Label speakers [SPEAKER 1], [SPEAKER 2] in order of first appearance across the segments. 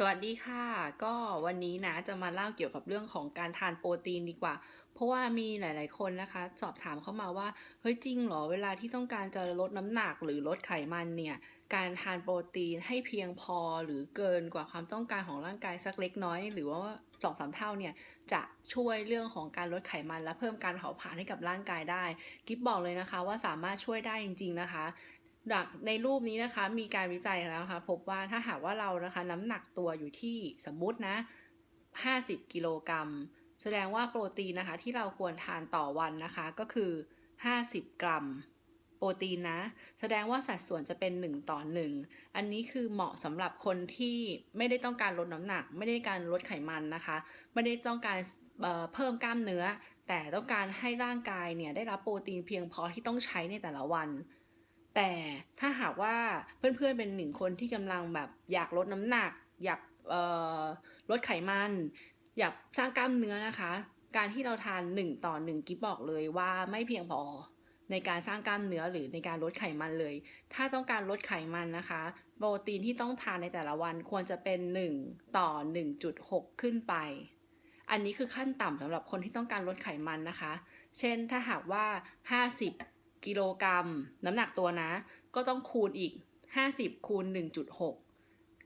[SPEAKER 1] สวัสดีค่ะ ก็วันนี้นะจะมาเล่าเกี่ยวกับเรื่องของการทานโปรตีนดีกว่า เพราะว่ามีหลาย ๆ คนนะคะ สอบถามเข้ามาว่าเฮ้ยจริงเหรอเวลาที่ต้องการจะลดน้ำหนักหรือลดไขมันเนี่ย การทานโปรตีนให้เพียงพอหรือเกินกว่าความต้องการของร่างกายสักเล็กน้อย หรือว่าสองสามเท่าเนี่ยจะช่วยเรื่องของการลดไขมันและเพิ่มการเผาผลาญให้กับร่างกายได้ กิฟบอกเลยนะคะว่าสามารถช่วยได้จริง ๆ นะคะ ดักในรูปนี้นะคะมีการวิจัยแล้วนะคะพบว่าถ้าหากว่าเรานะคะน้ำหนักตัวอยู่ที่สมมุตินะ 50 กิโลกรัม แสดงว่าโปรตีนนะคะที่เราควรทานต่อวันนะคะก็คือ 50 กรัม โปรตีนนะ แสดงว่าสัดส่วนจะเป็น 1 ต่อ 1 อันนี้คือเหมาะสำหรับคนที่ไม่ได้ต้องการลดน้ำหนัก ไม่ได้การลดไขมันนะคะ ไม่ได้ต้องการเเพิ่มกล้ามเนื้อ แต่ต้องการให้ร่างกายเนี่ยได้รับโปรตีนเพียงพอที่ต้องใช้ในแต่ละวัน แต่ถ้าหากว่าเพื่อนๆเป็นหนึ่งคนที่กำลังแบบอยากลดน้ำหนัก อยากลดไขมัน อยากสร้างกล้ามเนื้อนะคะ การที่เราทาน 1 ต่อ 1 กิฟบอกเลยว่าไม่เพียงพอในการสร้างกล้ามเนื้อหรือในการลดไขมันเลย ถ้าต้องการลดไขมันนะคะ โปรตีนที่ต้องทานในแต่ละวันควรจะเป็น 1 ต่อ 1.6 ขึ้นไป อันนี้คือขั้นต่ำสำหรับคนที่ต้องการลดไขมันนะคะ เช่นถ้าหากว่า 50 กิโลกรัม น้ำหนักตัวนะ ก็ต้องคูณอีก 50 คูณ 1.6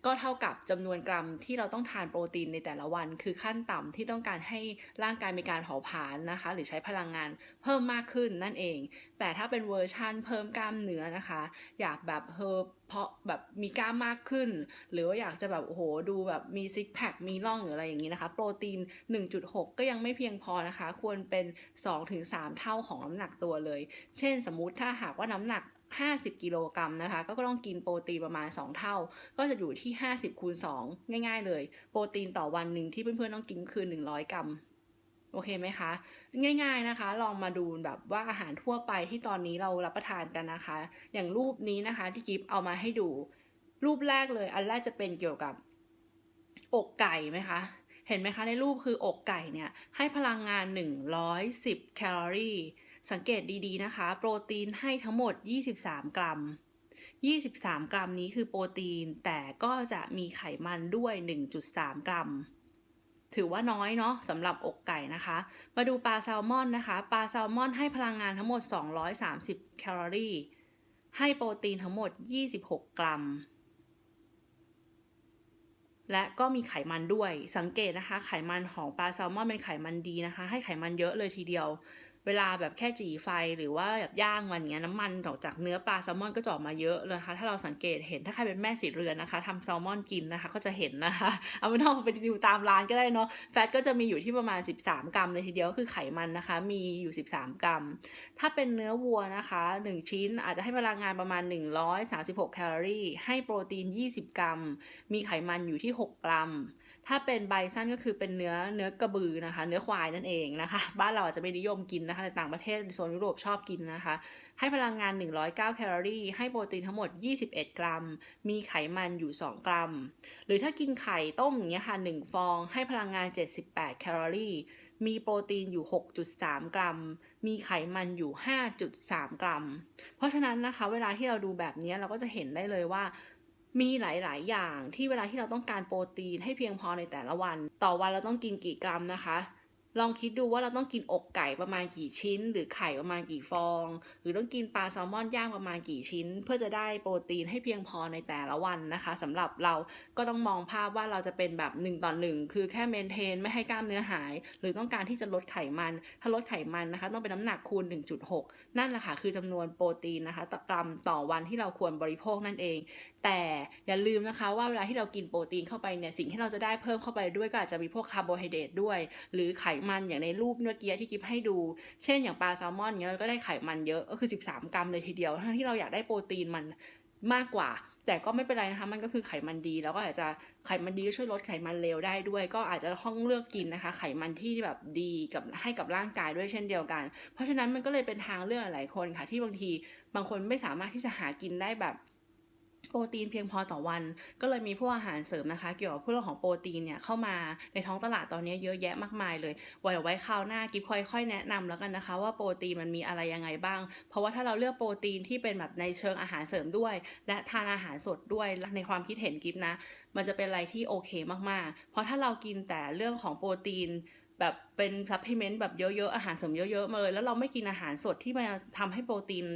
[SPEAKER 1] ก็เท่ากับจำนวนกรัมที่เราต้องทานโปรตีนในแต่ละวัน คือขั้นต่ำที่ต้องการให้ร่างกายมีการเผาผลาญนะคะ หรือใช้พลังงานเพิ่มมากขึ้นนั่นเอง แต่ถ้าเป็นเวอร์ชั่นเพิ่มกล้ามเนื้อนะคะ อยากแบบเฮอเพราะแบบมีกล้ามมากขึ้น หรือว่าอยากจะแบบโอ้โหดูแบบมีซิกแพคมีร่องหรืออะไรอย่างนี้นะคะ โปรตีน 1.6 ก็ยังไม่เพียงพอนะคะ ควรเป็น 2-3 เท่าของน้ำหนักตัวเลย เช่นสมมุติถ้าหากว่าน้ำหนัก 50 กิโลกรัมนะคะ ก็ต้องกินโปรตีนประมาณ 2 เท่า ก็จะอยู่ที่ 50คูณ2ง่าย ๆ เลย โปรตีนต่อวันหนึ่งที่เพื่อนๆต้องกินคือ 100 กรัมโอเคไหมคะ ง่าย ๆนะคะ ลองมาดูแบบว่าอาหารทั่วไปที่ตอนนี้เรารับประทานกันนะคะ อย่างรูปนี้นะคะที่กิฟเอามาให้ดู รูปแรกเลย อันแรกจะเป็นเกี่ยวกับอกไก่ไหมคะเห็นไหมคะในรูปคืออกไก่เนี่ยให้พลังงาน 110 แคลอรี่ สังเกตดีๆนะคะ โปรตีนให้ทั้งหมด 23 กรัม 23 กรัมนี้คือโปรตีน แต่ก็จะมีไขมันด้วย 1.3 กรัม ถือว่าน้อยเนาะสำหรับอกไก่นะคะ มาดูปลาแซลมอนนะคะ ปลาแซลมอนให้พลังงานทั้งหมด 230 แคลอรี่ ให้โปรตีนทั้งหมด 26 กรัมและก็มีไขมันด้วย สังเกตนะคะ ไขมันของปลาแซลมอนเป็นไขมันดีนะคะ ให้ไขมันเยอะเลยทีเดียว เวลาแบบแค่จีไฟหรือว่าแบบย่างมันเงี้ยน้ำมันออกจากเนื้อปลาแซลมอนก็จะออกมาเยอะเลยนะคะ ถ้าเราสังเกตเห็นถ้าใครเป็นแม่สีเรือนนะคะทำแซลมอนกินนะคะ ก็จะเห็นนะคะ เอาไม่ต้องไปดูตามร้านก็ได้เนาะแฟตก็จะมีอยู่ที่ประมาณ 13 กรัมเลยทีเดียวก็คือไขมันนะคะ มีอยู่ 13 กรัม ถ้าเป็นเนื้อวัวนะคะ 1 ชิ้นอาจจะให้พลังงานประมาณ 136 แคลอรี่ ให้โปรตีน 20 กรัม มีไขมันอยู่ที่ 6 กรัม ถ้าเป็นไบซันก็คือเป็นเนื้อเนื้อกระบือนะคะ เนื้อควายนั่นเองนะคะ บ้านเราอาจจะไม่นิยมกินนะคะในต่างประเทศโซนยุโรปชอบกินนะคะ ให้พลังงาน 109 แคลอรี่ ให้โปรตีนทั้งหมด 21 กรัม มีไขมันอยู่ 2 กรัม หรือถ้ากินไข่ต้มอย่างเงี้ยค่ะ 1 ฟอง ให้พลังงาน 78 แคลอรี่ มีโปรตีนอยู่ 6.3 กรัม มีไขมันอยู่ 5.3 กรัม เพราะฉะนั้นนะคะ เวลาที่เราดูแบบนี้เราก็จะเห็นได้เลยว่า มีหลาย ๆ อย่างที่เวลาที่เราต้องการโปรตีนให้เพียงพอในแต่ละวัน ต่อวันเราต้องกินกี่กรัมนะคะ ลองคิดดูว่าเราต้องกินอกไก่ประมาณกี่ชิ้น หรือไข่ประมาณกี่ฟอง หรือต้องกินปลาแซลมอนย่างประมาณกี่ชิ้น เพื่อจะได้โปรตีนให้เพียงพอในแต่ละวันนะคะสำหรับเราก็ต้องมองภาพว่าเราจะเป็นแบบ1ต่อ1คือแค่เมนเทนไม่ให้กล้ามเนื้อหาย หรือต้องการที่จะลดไขมัน ถ้าลดไขมันนะคะ ต้องเป็นน้ำหนักคูณ 1.6 นั่นแหละค่ะคือจำนวนโปรตีนนะคะต่อกรัมต่อวันที่เราควรบริโภคนั่นเอง แต่อย่าลืมนะคะว่าเวลาที่เรากินโปรตีนเข้าไปเนี่ยสิ่งที่เราจะได้เพิ่มเข้าไปด้วยก็อาจจะมีพวกคาร์โบไฮเดรตด้วย หรือไขมันอย่างในรูปเมื่อกี้ที่กิฟให้ดู เช่นอย่างปลาแซลมอนเนี้ยเราก็ได้ไขมันเยอะก็คือ 13 กรัมเลยทีเดียว ทั้งที่เราอยากได้โปรตีนมันมากกว่า แต่ก็ไม่เป็นไรนะคะมันก็คือไขมันดี แล้วก็อาจจะไขมันดีก็ช่วยลดไขมันเลวได้ด้วย ก็อาจจะต้องเลือกกินนะคะ ไขมันที่แบบดีกับให้กับร่างกายด้วยเช่นเดียวกัน เพราะฉะนั้นมันก็เลยเป็นทางเลือกหลายคนค่ะ ที่บางทีบางคนไม่สามารถที่จะหากินได้แบบ โปรตีนเพียงพอต่อวัน ก็เลยมีพวกอาหารเสริมนะคะ เกี่ยวกับเรื่องของโปรตีนเนี่ยเข้ามาในท้องตลาดตอนนี้เยอะแยะมากมายเลยไว้ไว้คราวหน้ากิ๊บค่อยๆแนะนำแล้วกันนะคะ ว่าโปรตีนมันมีอะไรยังไงบ้าง เพราะว่าถ้าเราเลือกโปรตีนที่เป็นแบบในเชิงอาหารเสริมด้วย และทานอาหารสดด้วยในความคิดเห็นกิ๊บนะ มันจะเป็นอะไรที่โอเคมากๆ เพราะถ้าเรากินแต่เรื่องของโปรตีนแบบเป็นซัพพลีเมนต์แบบเยอะๆ อาหารเสริมเยอะๆมาเลยแล้วเราไม่กินอาหารสดที่มาทำให้โปรตีน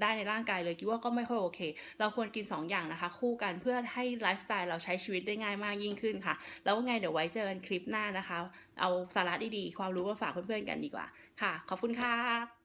[SPEAKER 1] ได้ในร่างกายเลยคิดว่าก็ไม่ค่อยโอเค เราควรกิน 2 อย่างนะคะ คู่กันเพื่อให้ไลฟ์สไตล์เราใช้ชีวิตได้ง่ายมากยิ่งขึ้นค่ะ แล้วไงเดี๋ยวไว้เจอกันคลิปหน้านะคะ เอาสาระดีๆ ความรู้มาฝากเพื่อนๆกันดีกว่าค่ะ ขอบคุณค่ะ